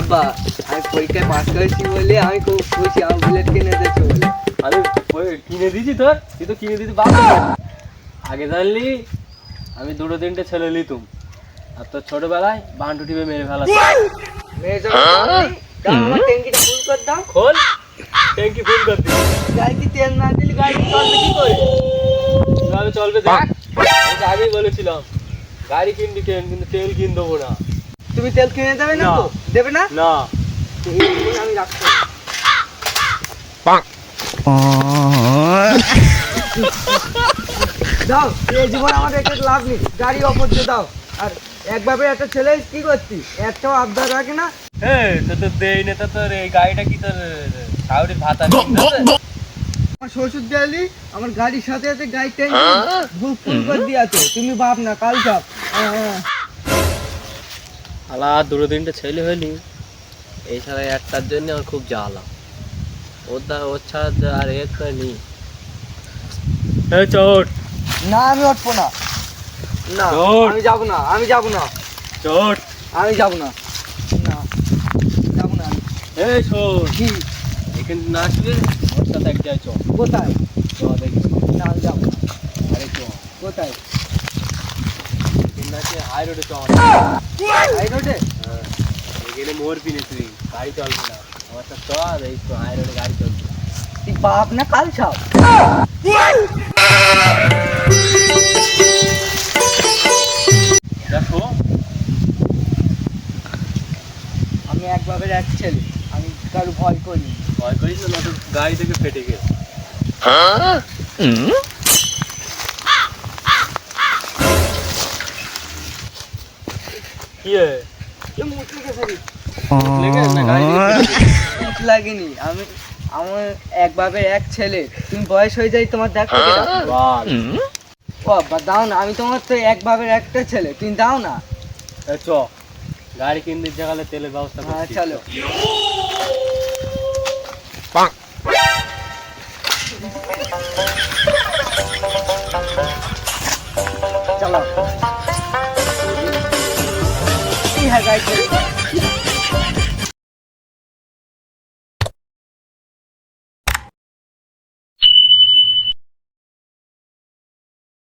আব্বা আমি পরীক্ষায় পাস করেছি বলে আমি খুব খুশি আমার বুলেট কিনে দিয়েছে বলে। আমি কিনে দিয়েছি তোর? তুই তো কিনে দিতে বাবা। আগে জানলি আমি দুটো তিনটে ছেলে লিতুম আর তোর ছোটবেলায় বান্টু টিপে মেরে ফেলা আমার ট্যাঙ্কিটা করে দাও। খোল ট্যাঙ্কি ফুল করতে গাড়ি তেল না দিলে গাড়ি চলবে কি করে? কীভাবে চলবে দেখ। আমি আগেই বলেছিলাম গাড়ি কিনবি কেন কিন্তু তেল কিন দেবো না। তুমি তেল কিনে দেবে না। তো? দেবে না? না। তো এই জীবন আমি রাখব না। দাও এই জীবন আমাদের একটা লাভ নেই। গাড়ি অপর দাও। আর একভাবে একটা ছেলে কি করছি একটাও আবদার রাখে না। এই তো তোর দেই না তো তোর এই গাড়িটা কি তোর সাউরি ভাতা আমার শ্বশুর দিয়ালি আমার গাড়ির সাথে সাথে গাড়ি ট্যাঙ্কি ফুল করে দিয়েছে। তুমি বাপ না কাল সব আলা দুটো তিনটে ছেলে হলি এই ছাড়া একটার জন্য আমার খুব জ্বালা। ওর দা ওর ছাড়া আর এক নি চোট না আমি উঠবো না। না। আমি যাব না আমি যাব না। চোট আমি যাব না। না যাব না আমি। এই শোন কি? এখানে না আসলে ওর সাথে এক জায়গায় চল কোথায়? চ দেখি। না আমি যাব না। আরে চ কোথায়? এখানে হাই রোডে চল এই রোডে হ্যাঁ এখানে মোর পিনে তুই গাড়ি চলবে না। আমার চল এই তো হাই রোডে গাড়ি চলবে তুই বাপ না কাল সব। দেখো আমি একভাবে এক ছেলে আমি কারও ভয় করি ভয় করিস না না তো গাড়ি থেকে ফেটে গেছে কি লাগেনি। আমি আমার একভাবে এক ছেলে। তুমি বয়স হয়ে যাই তোমার দেখো। ও দাও না। আমি তোমার তো একভাবে একটা ছেলে। তুমি দাও না। চ। গাড়ি কিনতে জায়গালে তেলের ব্যবস্থা হ্যাঁ চলো। চলো। হ্যাঁ।